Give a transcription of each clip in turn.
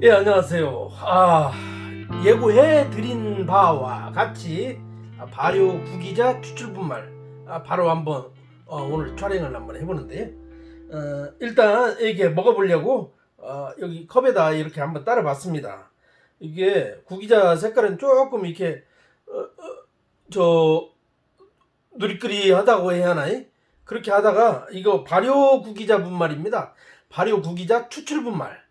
예, 안녕하세요. 아, 예고해 드린 바와 같이 아, 발효 구기자 추출분말 아, 바로 한번 어, 오늘 촬영을 한번 해보는데 어, 일단 이게 먹어보려고 어, 여기 컵에다 이렇게 한번 따라봤습니다. 이게 구기자 색깔은 조금 이렇게 어, 어, 저 누리끼리하다고 해야 하나요? 그렇게 하다가 이거 발효 구기자 분말입니다. 발효 구기자 추출 분말.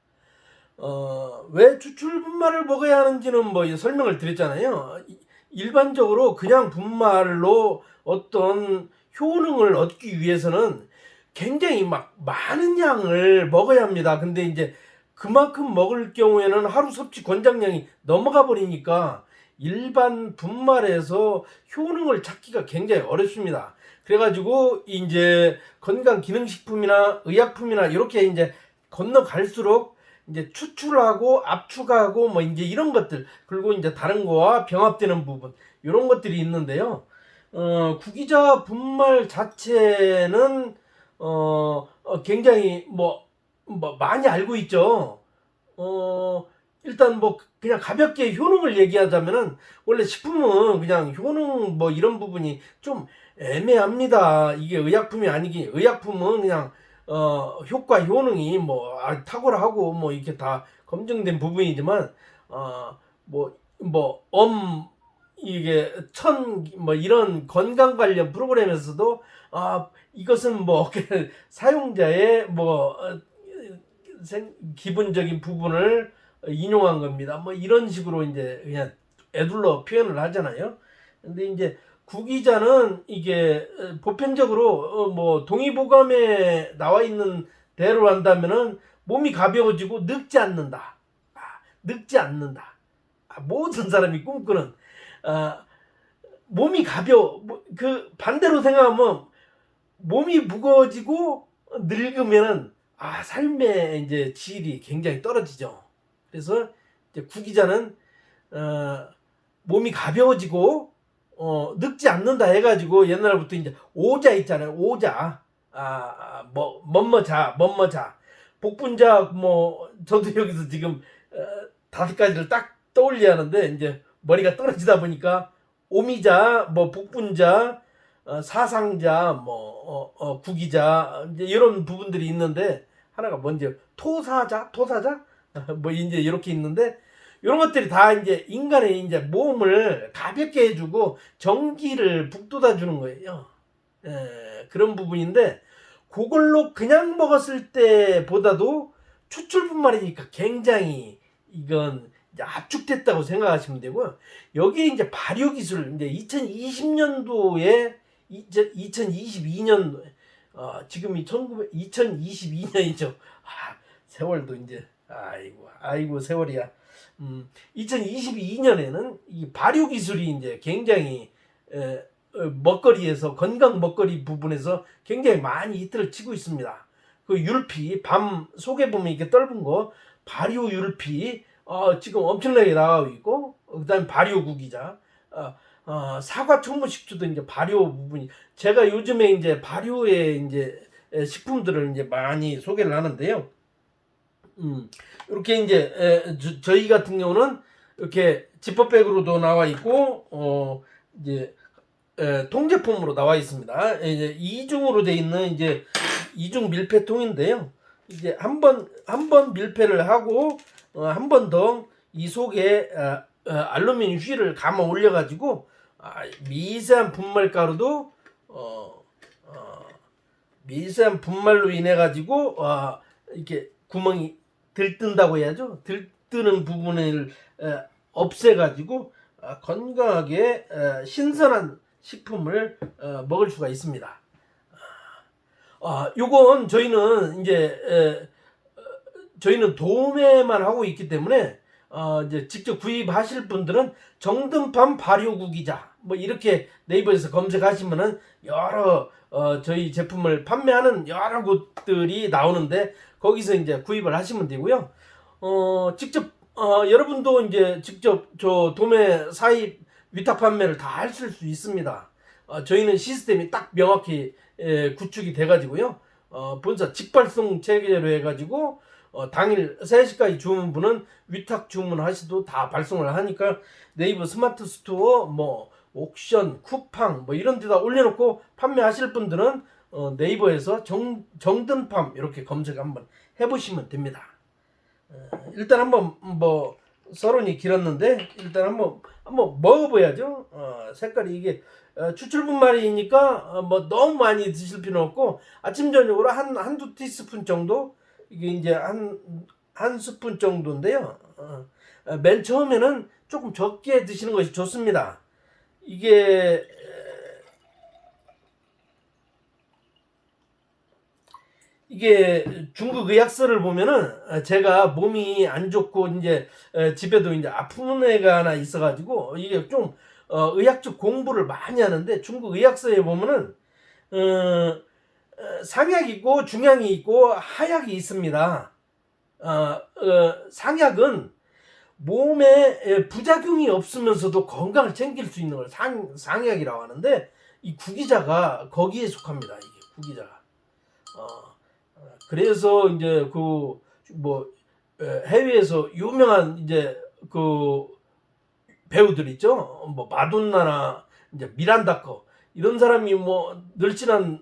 어, 왜 추출 분말을 먹어야 하는지는 뭐 설명을 드렸잖아요. 이- 일반적으로 그냥 분말로 어떤 효능을 얻기 위해서는 굉장히 막 많은 양을 먹어야 합니다. 근데 이제 그만큼 먹을 경우에는 하루 섭취 권장량이 넘어가 버리니까 일반 분말에서 효능을 찾기가 굉장히 어렵습니다. 그래가지고 이제 건강 기능식품이나 의약품이나 이렇게 이제 건너갈수록 이제 추출하고 압축하고 뭐 이제 이런 것들 그리고 이제 다른 거와 병합되는 부분 이런 것들이 있는데요. 어, 구기자 분말 자체는 어, 어, 굉장히 뭐, 뭐 많이 알고 있죠. 어, 일단 뭐 그냥 가볍게 효능을 얘기하자면은 원래 식품은 그냥 효능 뭐 이런 부분이 좀 애매합니다. 이게 의약품이 아니기 의약품은 그냥 어, 효과 효능이 뭐 아, 탁월하고 뭐 이렇게 다 검증된 부분이지만 어, 어뭐뭐엄 이게 천 뭐 이런 건강 관련 프로그램에서도 아 이것은 뭐 사용자의 뭐 어, 생- 기본적인 부분을 인용한 겁니다. 뭐 이런 식으로 이제 그냥 애둘러 표현을 하잖아요. 근데 이제 구기자는 이게 어, 보편적으로 어, 뭐 동의보감에 나와 있는 대로 한다면은 몸이 가벼워지고 늙지 않는다. 아, 늙지 않는다. 아, 모든 사람이 꿈꾸는 아, 몸이 가벼워 뭐, 그 반대로 생각하면 몸이 무거워지고 늙으면은 아 삶의 이제 질이 굉장히 떨어지죠. 그래서 이제 구기자는 어, 몸이 가벼워지고 어, 늙지 않는다 해가지고 옛날부터 이제 오자 있잖아요. 오자. 아, 뭐, 뭐뭐자, 뭐뭐자. 복분자, 뭐, 저도 여기서 지금, 어, 다섯 가지를 딱 떠올려 하는데, 이제 머리가 떨어지다 보니까, 오미자, 뭐, 복분자, 어, 사상자, 뭐, 어, 어, 구기자, 이제 이런 부분들이 있는데, 하나가 뭔지, 토사자? 토사자? 뭐, 이제 이렇게 있는데, 이런 것들이 다 이제 인간의 이제 몸을 가볍게 해주고 전기를 북돋아 주는 거예요. 에, 그런 부분인데 그걸로 그냥 먹었을 때보다도 추출분말이니까 굉장히 이건 압축됐다고 생각하시면 되고요. 여기에 이제 발효 기술 이제 2020년도에 2022년도에 어, 지금이 1900, 2022년이죠. 아, 세월도 이제 아이고 아이고 세월이야. 음, 2022년에는 이 발효 기술이 이제 굉장히 에, 어, 먹거리에서 건강 먹거리 부분에서 굉장히 많이 히트를 치고 있습니다. 그 율피 밤 속에 보면 이렇게 떫은 거 발효 율피 어, 지금 엄청나게 나가고 있고 그다음 발효 구기자 어, 어, 사과 초무 식초도 이제 발효 부분이 제가 요즘에 이제 발효의 이제 에, 식품들을 이제 많이 소개를 하는데요. 음, 이렇게 이제 에, 저, 저희 같은 경우는 이렇게 지퍼백으로도 나와 있고 어 이제 에, 통제품으로 나와 있습니다. 이제 이중으로 돼 있는 이제 이중 밀폐통인데요. 이제 한 번 한 번 밀폐를 하고 어, 한 번 더 이 속에 어, 어, 알루미늄 휠을 감아 올려 가지고 아, 미세한 분말 가루도 어, 어, 미세한 분말로 인해 가지고 어, 이렇게 구멍이 들뜬다고 해야죠. 들뜨는 부분을 에, 없애가지고 아, 건강하게 에, 신선한 식품을 어, 먹을 수가 있습니다. 아, 요건 저희는 이제 에, 어, 저희는 도매만 하고 있기 때문에 어, 이제 직접 구입하실 분들은 정등판 발효구기자 뭐 이렇게 네이버에서 검색하시면은 여러 어, 저희 제품을 판매하는 여러 곳들이 나오는데 거기서 이제 구입을 하시면 되고요. 어, 직접 어, 여러분도 이제 직접 저 도매 사입 위탁 판매를 다 하실 수 있습니다. 어, 저희는 시스템이 딱 명확히 에, 구축이 돼가지고요. 어, 본사 직발송 체계로 해가지고 어, 당일 3시까지 주문분은 위탁 주문하셔도 다 발송을 하니까 네이버 스마트 스토어 뭐 옥션, 쿠팡 뭐 이런 데다 올려놓고 판매하실 분들은 어, 네이버에서 정, 정든팜 이렇게 검색 한번 해보시면 됩니다. 어, 일단 한번 뭐 서론이 길었는데 일단 한번 한번 먹어봐야죠. 어, 색깔이 이게 어, 추출분말이니까 어, 뭐 너무 많이 드실 필요 없고 아침 저녁으로 한 한두 티스푼 정도 이게 이제 한 한 스푼 정도인데요. 어, 어, 맨 처음에는 조금 적게 드시는 것이 좋습니다. 이게 이게 중국 의학서를 보면은 어, 제가 몸이 안 좋고 이제 어, 집에도 이제 아픈 애가 하나 있어가지고 이게 좀 어, 의학적 공부를 많이 하는데 중국 의학서에 보면은 어, 어, 상약이 있고 중약이 있고 하약이 있습니다. 상약은 몸에 에, 부작용이 없으면서도 건강을 챙길 수 있는 걸 상, 상약이라고 하는데 이 구기자가 거기에 속합니다. 이게 구기자가. 어, 어, 그래서 이제 그 뭐 해외에서 유명한 이제 그 배우들 있죠. 뭐 마돈나나 이제 미란다커 이런 사람이 뭐 늘씬한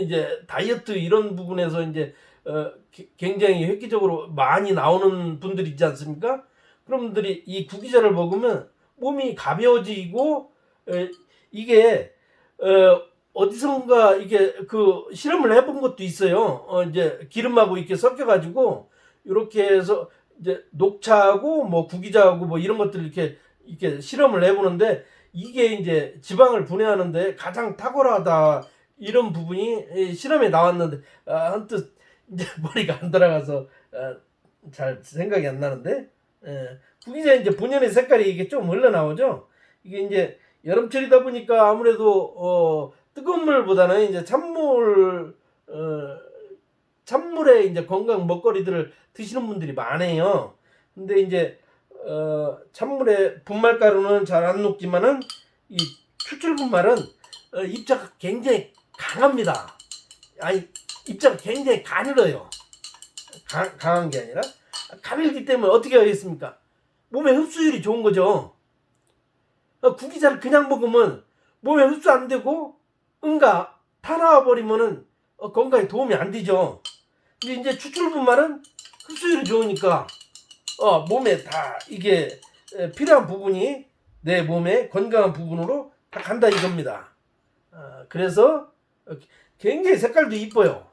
이제 다이어트 이런 부분에서 이제 어, 기- 굉장히 획기적으로 많이 나오는 분들 있지 않습니까? 그런 분들이 이 구기자를 먹으면 몸이 가벼워지고 에, 이게 어, 어디선가 이게 그 실험을 해본 것도 있어요. 어, 이제 기름하고 이렇게 섞여가지고 이렇게 해서 이제 녹차하고 뭐 구기자하고 뭐 이런 것들 이렇게 이렇게 실험을 해보는데 이게 이제 지방을 분해하는데 가장 탁월하다 이런 부분이 이 실험에 나왔는데 아, 한뜻 이제 머리가 안 돌아가서 아, 잘 생각이 안 나는데 예. 구기자 이제 본연의 색깔이 이게 좀 흘러 나오죠. 이게 이제 여름철이다 보니까 아무래도 어, 뜨거운 물보다는 이제 찬물 어, 찬물에 이제 건강 먹거리들을 드시는 분들이 많아요. 근데 이제 어, 찬물에 분말가루는 잘 안 녹지만은 이 추출 분말은 어, 입자가 굉장히 강합니다. 아니 입자가 굉장히 가늘어요. 강, 강한 게 아니라 가늘기 때문에 어떻게 하겠습니까? 몸에 흡수율이 좋은 거죠. 어, 구기자를 그냥 먹으면 몸에 흡수 안 되고 응가 타 나와 버리면은 어, 건강에 도움이 안 되죠. 근데 이제 추출 분말은 흡수율이 좋으니까 어, 몸에 다 이게 에, 필요한 부분이 내 몸에 건강한 부분으로 다 간다 이겁니다. 어, 그래서 어, 굉장히 색깔도 이뻐요.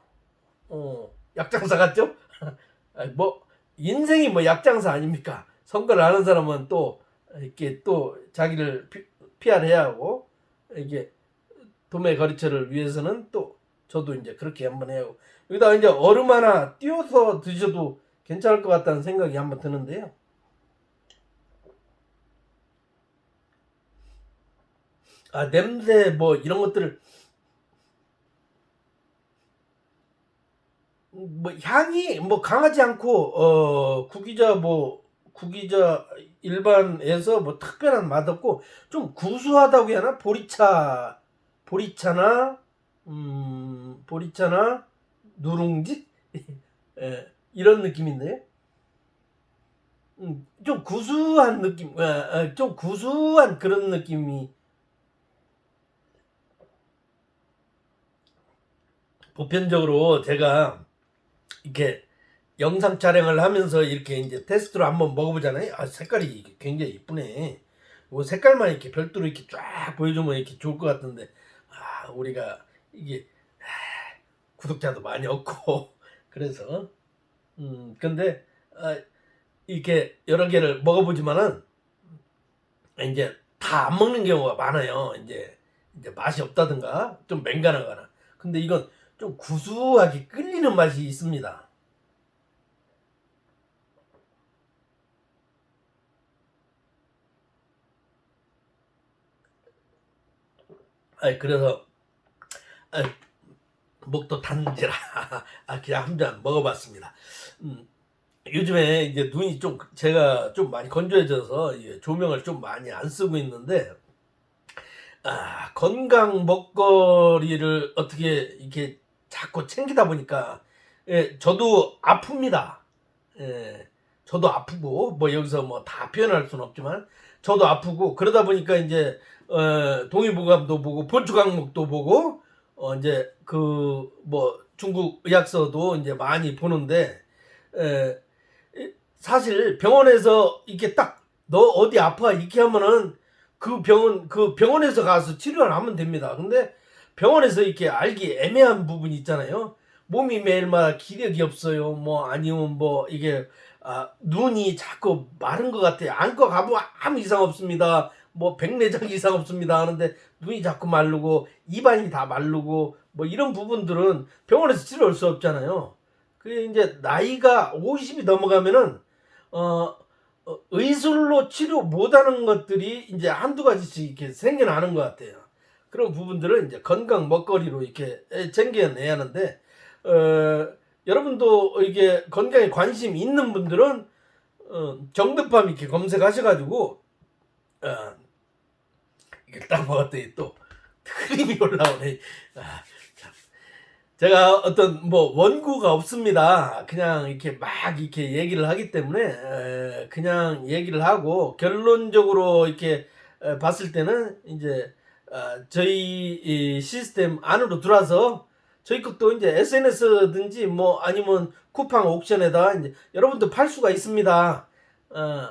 어, 약장사 같죠? 뭐 인생이 뭐 약장사 아닙니까? 선거를 하는 사람은 또 이렇게 또 자기를 피, PR해야 하고 이게 도매 거리처를 위해서는 또 저도 이제 그렇게 한번 해요. 여기다 이제 얼음 하나 띄워서 드셔도 괜찮을 것 같다는 생각이 한번 드는데요. 아 냄새 뭐 이런 것들을 뭐 향이 뭐 강하지 않고 어 구기자 뭐 구기자 일반에서 뭐 특별한 맛 없고 좀 구수하다고 해야 하나 보리차 보리차나 음 보리차나 누룽지 예, 이런 느낌인데 음, 좀 구수한 느낌 어, 어, 좀 구수한 그런 느낌이 보편적으로 제가 이렇게 영상 촬영을 하면서 이렇게 이제 테스트로 한번 먹어보잖아요. 아 색깔이 굉장히 이쁘네. 뭐 색깔만 이렇게 별도로 이렇게 쫙 보여주면 이렇게 좋을 것 같은데 아 우리가 이게 아, 구독자도 많이 없고 그래서 음 근데 아, 이렇게 여러 개를 먹어보지만은 이제 다 안 먹는 경우가 많아요. 이제 이제 맛이 없다든가 좀 맹간하거나. 근데 이건 좀 구수하게 끌리는 맛이 있습니다. 아 그래서 아, 목도 단지라 아, 그냥 한 잔 먹어봤습니다. 음, 요즘에 이제 눈이 좀 제가 좀 많이 건조해져서 조명을 좀 많이 안 쓰고 있는데 아, 건강 먹거리를 어떻게 이렇게 자꾸 챙기다 보니까 예, 저도 아픕니다. 예, 저도 아프고 뭐 여기서 뭐 다 표현할 수는 없지만 저도 아프고 그러다 보니까 이제 어, 동의보감도 보고 본초 강목도 보고 어, 이제 그 뭐 중국 의학서도 이제 많이 보는데 에, 이- 사실 병원에서 이렇게 딱 너 어디 아파 이렇게 하면은 그 병원 그 병원에서 가서 치료를 하면 됩니다. 근데 병원에서 이렇게 알기 애매한 부분이 있잖아요. 몸이 매일마다 기력이 없어요. 뭐 아니면 뭐 이게 아, 눈이 자꾸 마른 것 같아요. 안과 가보면 아무 이상 없습니다. 뭐 백내장 이상 없습니다 하는데 눈이 자꾸 마르고 입안이 다 마르고 뭐 이런 부분들은 병원에서 치료할 수 없잖아요. 그 이제 나이가 50이 넘어가면은 어, 어, 의술로 치료 못하는 것들이 이제 한두 가지씩 이렇게 생겨나는 것 같아요. 그런 부분들을 이제 건강 먹거리로 이렇게 챙겨내야 하는데 어, 여러분도 이게 건강에 관심 있는 분들은 어, 정득밤 이렇게 검색하셔가지고 어, 딱 먹었더니 또 크림이 올라오네. 아, 참. 제가 어떤 뭐 원고가 없습니다. 그냥 이렇게 막 이렇게 얘기를 하기 때문에 에, 그냥 얘기를 하고 결론적으로 이렇게 에, 봤을 때는 이제 어, 저희 이 시스템 안으로 들어와서 저희 것도 이제 SNS든지 뭐 아니면 쿠팡 옥션에다 이제 여러분들 팔 수가 있습니다. 어,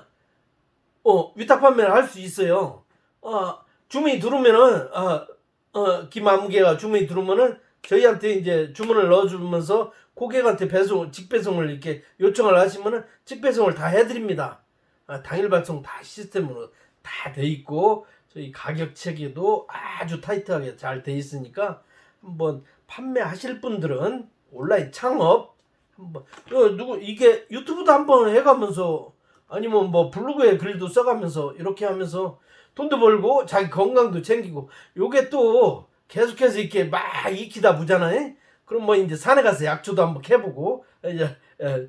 어 위탁 판매를 할 수 있어요. 어, 주문이 들어오면은 어, 어, 김아무개가 주문이 들어오면은 저희한테 이제 주문을 넣어주면서 고객한테 배송 직배송을 이렇게 요청을 하시면은 직배송을 다 해드립니다. 아, 당일 발송 다 시스템으로 다 돼 있고 저희 가격 체계도 아주 타이트하게 잘 돼 있으니까 한번 판매하실 분들은 온라인 창업 한번 어, 누구 이게 유튜브도 한번 해가면서 아니면 뭐 블로그에 글도 써가면서 이렇게 하면서 돈도 벌고 자기 건강도 챙기고 요게 또 계속해서 이렇게 막 익히다 보잖아 요. 그럼 뭐 이제 산에 가서 약초도 한번 해보고 이제 에,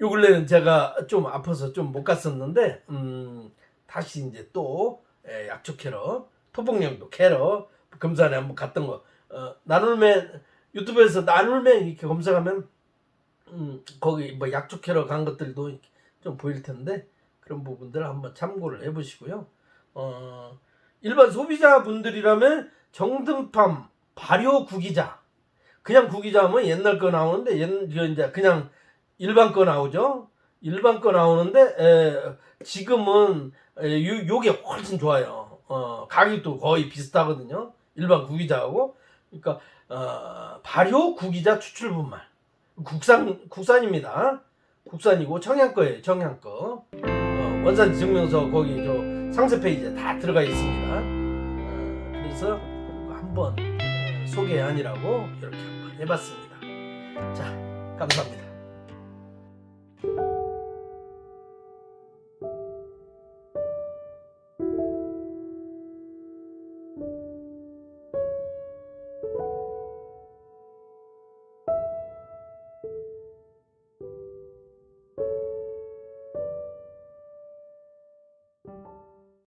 요 근래는 제가 좀 아파서 좀 못 갔었는데 음 다시 이제 또 에, 약초 캐러 토복령도 캐러 금산에 한번 갔던 거 어, 나눌맨 유튜브에서 나눌맨 이렇게 검색하면 음 거기 뭐 약초 캐러 간 것들도 좀 보일 텐데 그런 부분들 한번 참고를 해보시고요. 어 일반 소비자분들이라면 정등팜 발효 구기자 그냥 구기자면 옛날 거 나오는데 옛 이거 이제 그냥 일반 거 나오죠. 일반 거 나오는데 에, 지금은 에, 요, 요게 훨씬 좋아요. 어, 가격도 거의 비슷하거든요. 일반 구기자하고 그러니까 어, 발효 구기자 추출 분말 국산 국산입니다. 국산이고 청양 거예요. 청양 거. 어, 원산 증명서 거기 저 상세 페이지에 다 들어가 있습니다. 어, 그래서 한번 어, 소개 아니라고 이렇게 한번 해봤습니다. 자, 감사합니다.